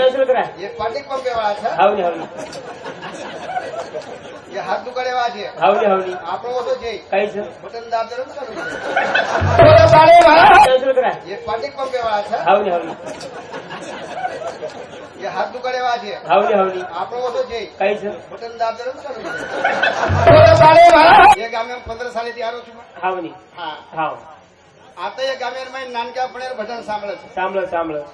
Cancel કરાય. એ પંપે વાળા છે. હાવની હાવની. એ હાથ દુકાળે વાળા છે. હાવની હાવની. આપણો ઓછો છે કઈ છે? બટન દાબ દે. કેન્સલ એ પાટી પંપે વાળા છે. હાવની હાવની. એ હાથ દુકાળે વાળા છે. હાવની હાવની. આપણો ઓછો છે કઈ છે? બટન દાબ દે. એ ગામે પંદર સાલેથી આરો છું હાવની. હા. હાવ. આ તો એ ગામે નાનકા પણ ભજન સાંભળે છે. સાંભળો સાંભળો.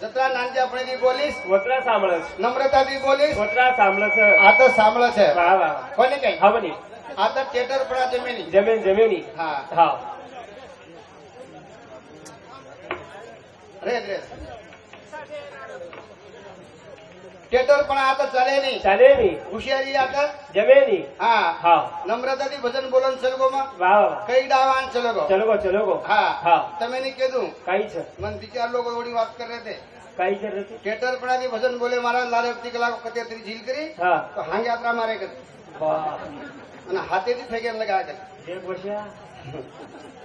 જતરા નાનકા પણ બોલીશ વોટરા સાંભળો નમ્રતાથી બોલીશ વોટરા સાંભળો છે આ તો સાંભળે છે વાહ વાહ કોને કઈ હાવની આ તો ટેટર પણ જમીની જમીન જમીની હા હાવ રે રે ટેટર પણ આ તો ચાલે નહીં ચાલે ની હોશિયારી આ તો જમેની હા હાવ નમ્રતાથી ભજન બોલન ચલગોમાં વાહ વાહ કઈ ડાવાન ચલગો ચલો ગો ચલો ગો હા હા તમે નહીં કીધું કઈ છે મન વિચાર લોકો થોડી વાત કરે તે काय विचारलं तू? टेटर पडाली भजन बोले महाराज लाल व्यक्ती कला कधी तरी झील करी हा. तो यात्रा मारे कर. बाप. आणि हातेची फेगेन लगा कर. जे बशा.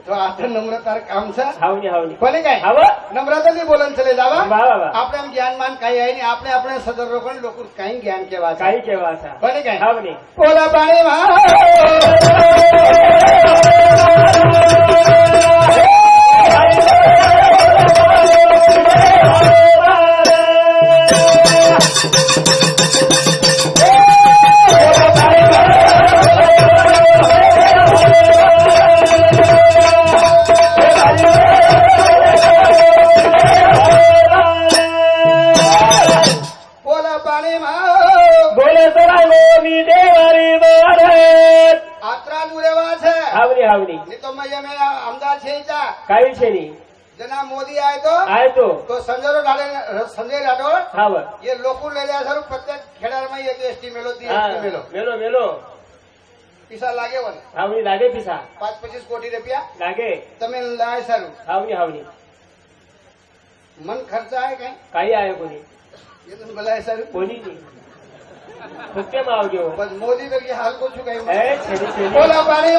तो आता नम्रतार कामचा हावनी हावनी. कोणी काय? हवं? नम्रता नाही बोलन चले जावा. वा, आपल्या ज्ञान मान काही आहे नाही आपले आपल्या सदर रोखण लोक काही ज्ञान केव्हा काही केव्हा कोणी काय? हावनी. कोला पाणी वा. પાણીમાં બોલે સરાવો દેવારી ભારત આત્રા રેવા છે. આવડી આવડી એ તો મેં અમે અમદાવાદ છે કઈ છે ની જેના મોદી આય તો આય તો. તો સંજય રાઠોડ સંજય રાઠોડ એ લોકો લઈ રહ્યા છે પ્રત્યેક ખેડારમાં એક એસટી મેલો દી મેલો મેલો મેલો પૈસા લાગે વન હાવની લાગે પીસા. પાંચ પચીસ કોટી રૂપિયા? લાગે. તમે લાય સારું. હાવની હાવની મન ખર્ચા આવે કઈ કઈ આવ્યો કોની बोला ऐसा कोणी नहीं खुद के बस मोदी तक ये हाल को चुका है। बोला पानी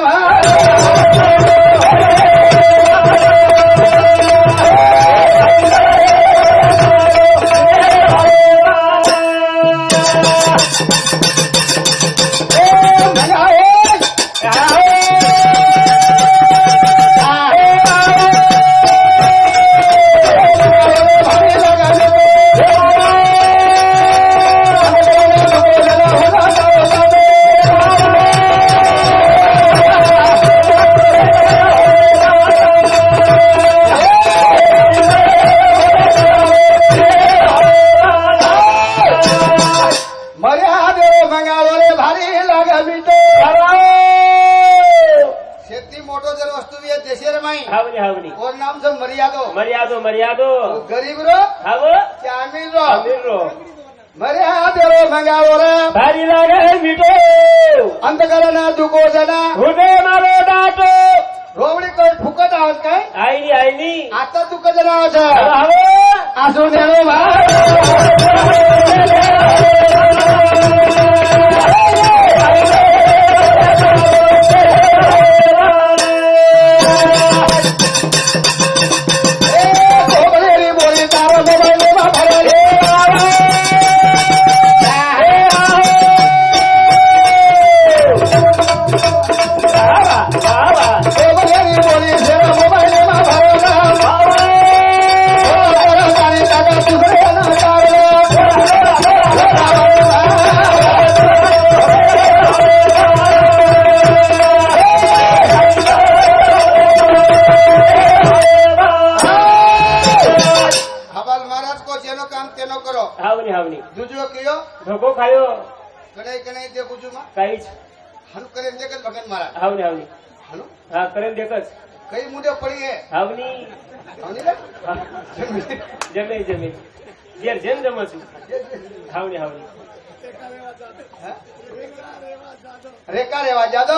રેકા રેવા જાદો.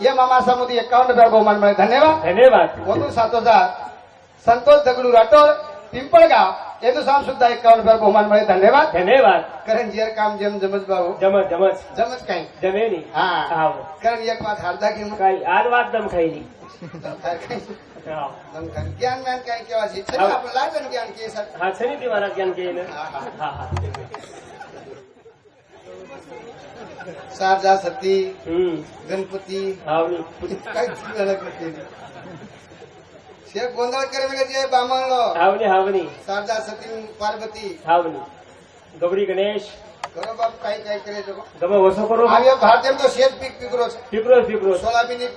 એ મામા સમુદી એકાવન રૂપિયા મળે. ધન્યવાદ. ધન્યવાદ. વધુ સાતો સાથ સંતોષ ધગડુ રાઠોડ. पिंपळगाव यांचं सॉंग सुद्धा एकावन्न फार बहुमान मिळेल धन्यवाद. धन्यवाद. कारण जियर काम जम जमज भाऊ जमत जमच जमच काही. जमेनी. हा. कारण एक वाद हारदा की काही आज वाद दम खाईली दमदार काही. ज्ञान काय केव्हा असेल? चला, ज्ञान की सर. हा सरी ती मला ज्ञान केलं हा, सती गणपती. हाव झालं અલગ ગોંધળ કરે જે બામણલો આવની હાવની. શારદા સતી પાર્વતી. આવની ગૌરી ગણેશ. કરો બાપ કઈ કઈ કરે છે તમે ઓછો કરો. આવ્યો ભારતીય તો શેજ પીક પીકરો છે. પીપરો જ પીપરો જ.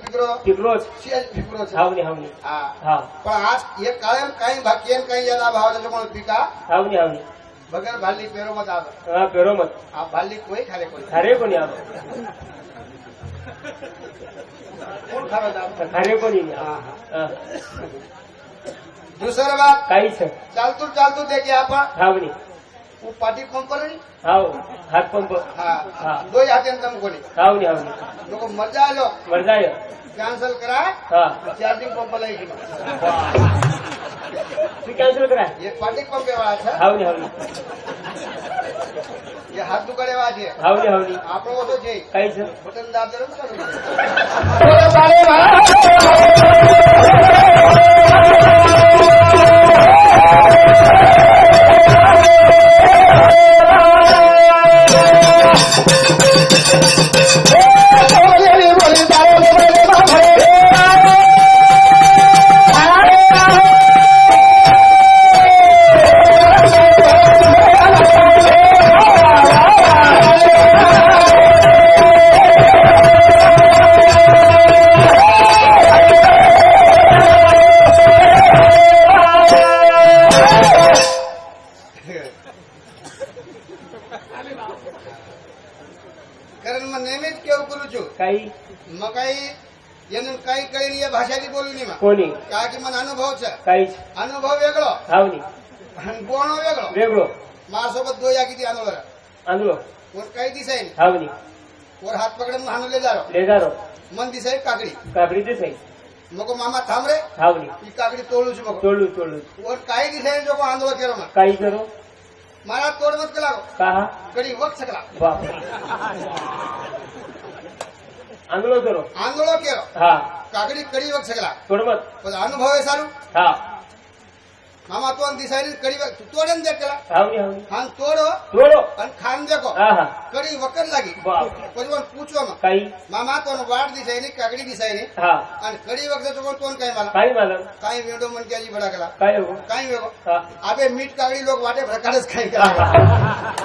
પીકરો. પીપરો જ. શેજ પીકરો છે. આવની આવની હા. હા. પણ આ એ કાયમ કઈ બાકી એમ કઈ યાદ ભાવ છે પણ પીકા? આવની આવની વગર ભાલી પેરો મત આવે. હા પેરો મત આ ભાલી કોઈ ખારે કોઈ. ખારે કોની આવે. કોણ વાત. કઈ છે? ચાલતું ચાલતું દે કે આપા? હાવની હું પાટી ફોન કરે ને? હાવ હાથ પંપ. હા. હા. દોય હાથે તમ કોની હાવની હાવની લોકો મજા આજો મજા આજો કેન્સલ કરા હા ચાર્જિંગ પંપ લઈ ગયો. કેન્સલ કરા એ પાટી પંપ એવા છે. હાવની હાવની જે હાથ દુકાળેવા છે. હાવડી તો છે. કઈ છે. Hey! काहीच. अनुभव वेगळो. धावणी आणि कोण वेगळो. वेगळो. माझ्यासोबत दोया किती आणलं आणलो वर काही दिसाईल धावणी वर हात पकडून आणले जारो. लेजारो मन दिसाय काकडी. काकडी दिसाय मग मामा थांब रे. धावणी ती काकडी तोडूच बघ. तोडू तोडू वर काही दिसाय जो आंदोलन केलं मग काही करू? मला तोड मत केला का कडी वक सकला बाप મારા તોડ મત કલાકો કાહા કડી વખત સકલા બાપ આંધળો કરો આંધળો કેરો હા કાકડી કડી વખત સકલા તોડમત પછી અનુભવ એ સારું હા મામા તો દિશાય કડી વખત તોડે ને દેખ કલા આવની આવની ખાન તોડો તોડો અને ખાન દેખો હા હા કડી વખત લાગી બાપ પછી મને પૂછવામાં કઈ મામા તો વાડ દિશાય ની કાકડી દિશાય ની હા અને કડી વખતે તો કોણ કઈ માલા કઈ માલમ કાઈ વેડો મન ક્યાંજી બડા કલા કઈ એવું કાઈ વેગો હા આબે મીટ કાકડી લોક વાટે પ્રકારે જ ખાઈ હા, ગયા હા.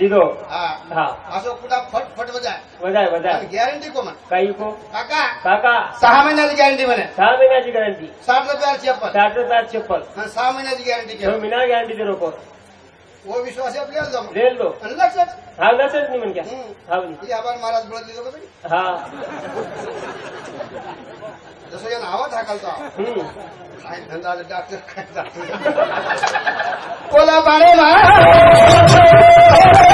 दिदो हा असो कुठं फट फट वजाय वजाय वजाय गॅरंटी को म्हण काही को काका काका सहा महिन्याची गॅरंटी म्हणे सहा महिन्याची गॅरंटी साठ हजार चप्पल साठ हजार चप्पल सहा महिन्याची गॅरंटी महिना गॅरंटी दे रोको वो विश्वास आहे आपल्याला लक्षात हा लक्षात नाही म्हणजे हा म्हणजे आभार महाराज बोलत दिसतो का हा जसं या नावात हाकालतो काय धंदा कोला बाळे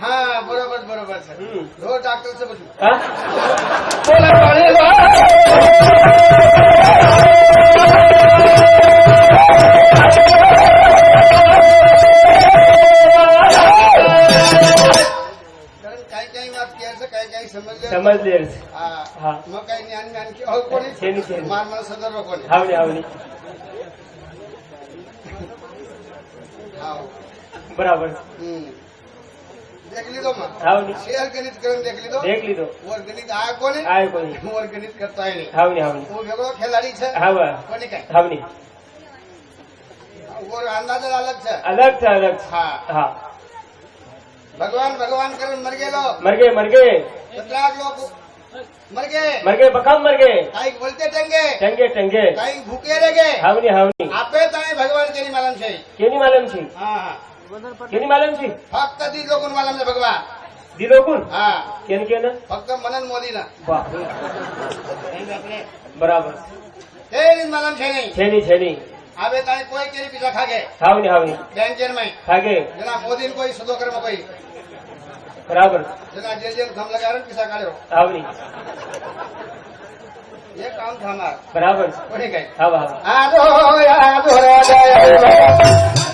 हा बरोबर बरोबर हो, काही काही बाब काही काही समजलं. समजले हा. हा. मग काही ज्ञान ज्ञान की अहो कोणी? छेनी, छेनी. मान मला सदर्भ कोणी? बराबर. દેખ લીધો માં? શેર ગણિત કર્યો દેખ લીધો? દેખ લીધો. ઓર ગણિત આ કોને આ કોને ઓર ગણિત કરતા નહીં. હાવ નહીં હાવ નહીં હું વેગળો ખેલાડી છે? હાવ કોને કઈ? હાવ નહીં અલગ છે? અલગ ભગવાન ભગવાન કરીને મરગેલો મરગે મરગે. મરગે. મરગે બખામ મરગે. કાઈ બોલતે ટંગે. ટંગે ટંગે. કાઈ ભૂકે રેગે. હાવની હાવની આપે તાય ભગવાન કેની માલમ છે? કેની માલમ છે? હા હા. કેની માલમ છે? ફક્ત દી લોકુન માલમ છે ભગવાન. દી લોકુન હા. કેન કેન? ફક્ત મનન મોદી ના વાહ. બરાબર. તેની માલમ છે નહીં. છે નહીં છે નહીં. હવે તારે કોઈ કેરી પીછા ખાગે? ખાવ ને આવી બેંકેરમાં ખાગે. જના મોદી કોઈ સદો કર્મ કોઈ. બરાબર. જના જે જે ધમ લગાડે પીછા કાઢ્યો. આવરી ये काम था हमारा बराबर पड़े गए हाँ हाँ आरो आरो जय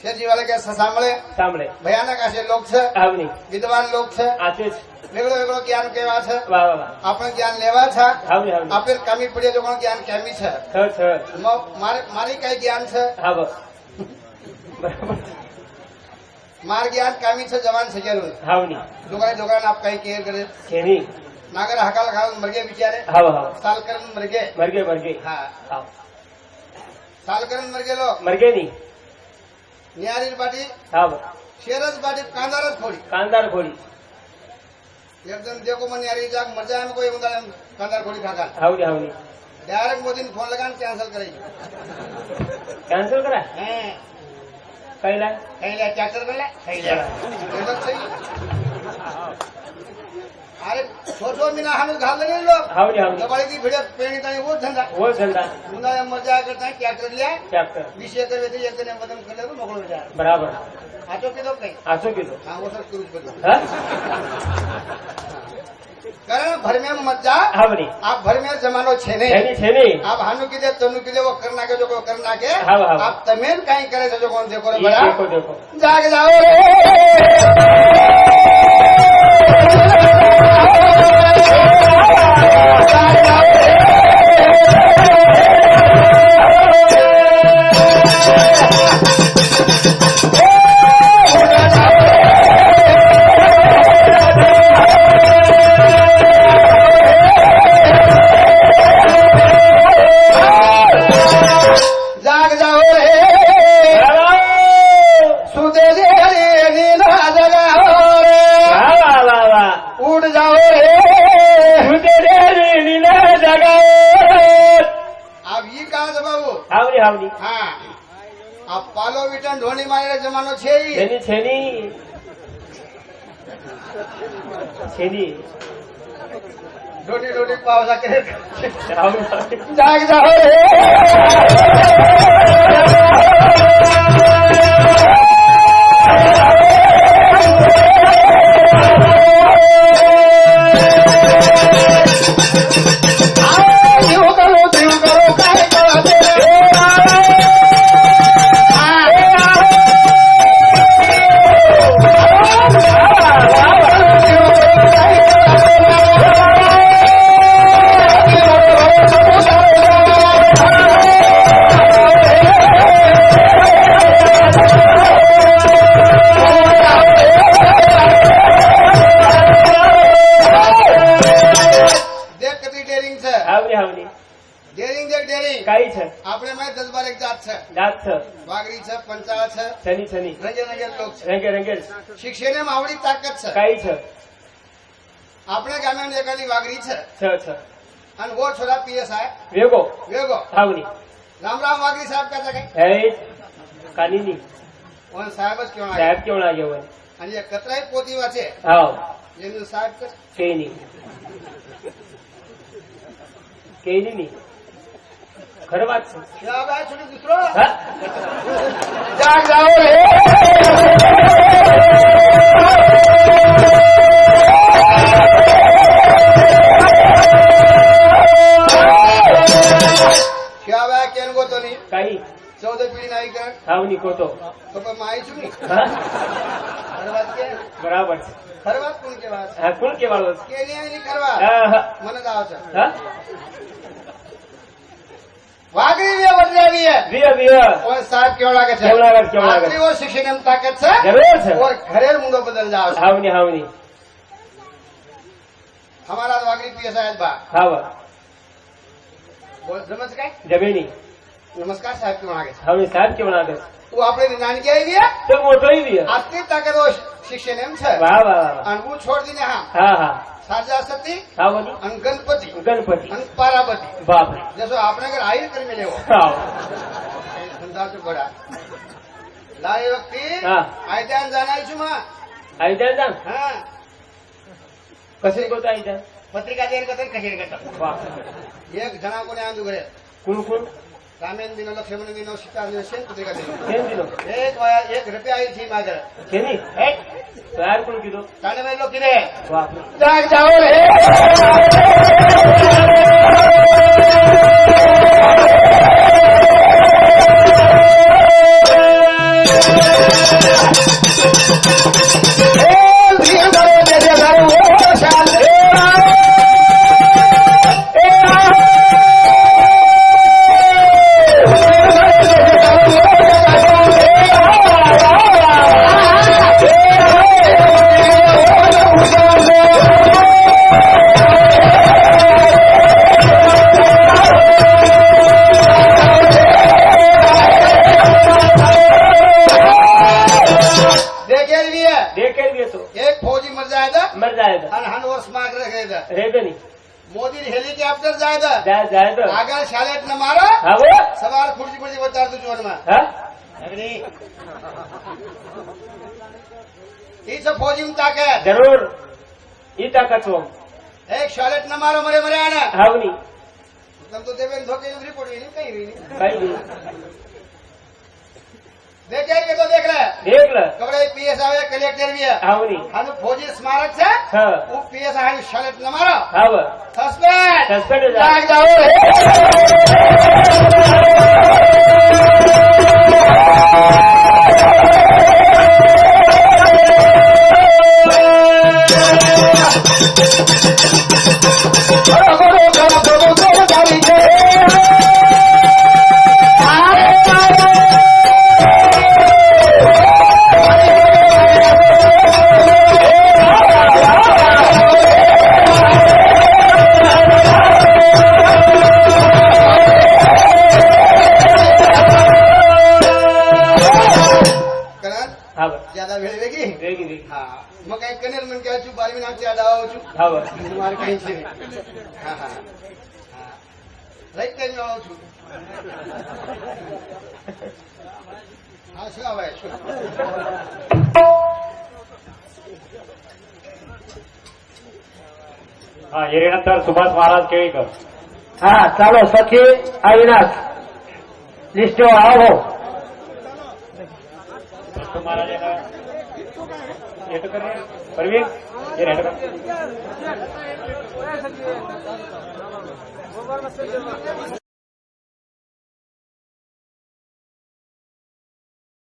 शेरजी वाले के सामने સાંભળે ભયાનક આશે લોક છે હાવણી વિદ્વાન લોક છે આચે છે વેગળો વેગળો જ્ઞાન કેવા છે વાહ વાહ વાહ આપણે જ્ઞાન લેવા છે હાવણી હાવણી આપણે કમી પડીએ જો જ્ઞાન કેમી છે છ છ મ- મારે મારી કઈ જ્ઞાન છે હાવ બરાબર માર જ્ઞાન કામી છે જવાન છે જરૂર હાવણી છોકરા છોકરાને આપ કઈ કેર કરે છેની નાગર હકાલ ખાલ મરગે બિચારે હાવ હાવ સાલ કરન મરગે મરગે મરગે હા હાવ સાલ કરન મરગે લો મરગે ની નિહારીર બાટી હા શેરજ બાટી કાંદાર જ ખોડી કાંદાર ખોડી એકદમ દેખો મને યાર જાગ મજા આવે કોઈ ઉંદર કાંદાર ખોડી ખાકા હાવડી હાવડી ડાયરેક્ટ મોદીને ફોન લગાવીને કેન્સલ કરાઈ કેન્સલ કરા હે. કઈ લાય? કઈ લાય? ટ્રેક્ટર કઈ લાય? કઈ લાય. अरे छोटो मी लहानच घाललं गेलो हावली म्हणजे हावली सकाळी ती भिड्या पेणीत आणि ओत धंदा. हो धंदा. उन्हाळ्या मजा करता ट्रॅक्टर लिया. ट्रॅक्टर वीस एकर बराबर. कारण भरम्या मज्जा हावली आप भरम्या जमानो छेने. छेने आप हानु किदे तनु किदे वो करना के जो को करना के आप तमेन काही करे जो कोण देखो देखो देखो. जाग जाओ Oh! খেলি। রুটি রুটি পাওয়া যাকে। যাক যাও। આપણે માય દસ બાર એક જાત છે. જાત છે. વાઘરી છે પંચા છે. શનિ શનિ? રંગે રંગે લોક છે. રંગે રંગે. શિક્ષણ એમ આવડી તાકાત છે. કઈ છે? આપણે ગામે નેકાની વાઘરી છે. છ છ. અને ગો છોરા પીએ સાહેબ. વેગો? વેગો. થાવની. રામ રામ વાઘરી સાહેબ કહેતા કઈ હે કાની ની ઓન સાહેબ જ કેવણા સાહેબ કેવણા ગયો અને એ કતરાય પોતીવા છે. હા એનું સાહેબ કે નહીં કેની? નહીં खरं वाच ह्या काही? चौदा पिढी नाही का? खाऊ निकोतो तो माहिती नाही. खरं बात केन? खरं बात कोण केव्हा हा कोण केली आणि વાઘરી વે વરજાવી વે વે ઓર સાહેબ કેવો લાગે છે કેવો લાગે કેવો લાગે આટલી ઓર શિક્ષણ એમ તાકાત છે જરૂર છે ઓર ઘરેર મુંડો બદલ જાવ હાવની હાવની હમારા વાઘરી પીએ સાહેબ બા હાવા બોલ સમજ કાય જમીની નમસ્કાર સાહેબ કેવો લાગે છે હાવની સાહેબ કેવો લાગે છે તું આપણે નાનકી આવી ગયા તો મોટો આવી ગયા આટલી તાકાત શિક્ષણ એમ છે વાહ વાહ વાહ અને હું છોડ દીને હા હા હા सरस्वती सावली आणि गणपति. गणपति. आणि पारापति बाप जसो आपने अगर आई कर मिले हो. धंधा से बड़ा. लाए व्यक्ति आयदान जाना है चुमा. आयदान जान हाँ. कसे गोत आयदान पत्रिका देर कतर कशेर कतर बाप एक जना कोणी आणू घरे. कोण कोण? રામેન દિનો લખેમણ દિનો સીતા દિનો સેન તો દેખા દિનો કેમ દિનો એક વાયા એક રૂપિયા આઈ થી માગર કેની તો યાર કોણ કીધો તાને મેલો કીને વાહ જાગ જાઓ રે Hey! इट्स अ फौजिंग जरूर. ही ताकत हो. एक शॉलेट न मारो मरे मरे आना हावनी. तो देवेन धोके उधरी पड़ी देखे के तो देख रहा देख रहा कपड़े एक पीएस आवे कलेक्टर भी है हावनी. हां तो फौजी स्मारक से वो पीएस आवे शॉलेट न मारो. हाव सस्पेंड. सस्पेंड लाग जाओ రైతులు కావచ్చు हा येण्यानंतर सुभाष महाराज केळीकर हा चालो सखी अविनाश लिस्ट आहो महाराज येतो. परवीन? forma, seu Giovanni.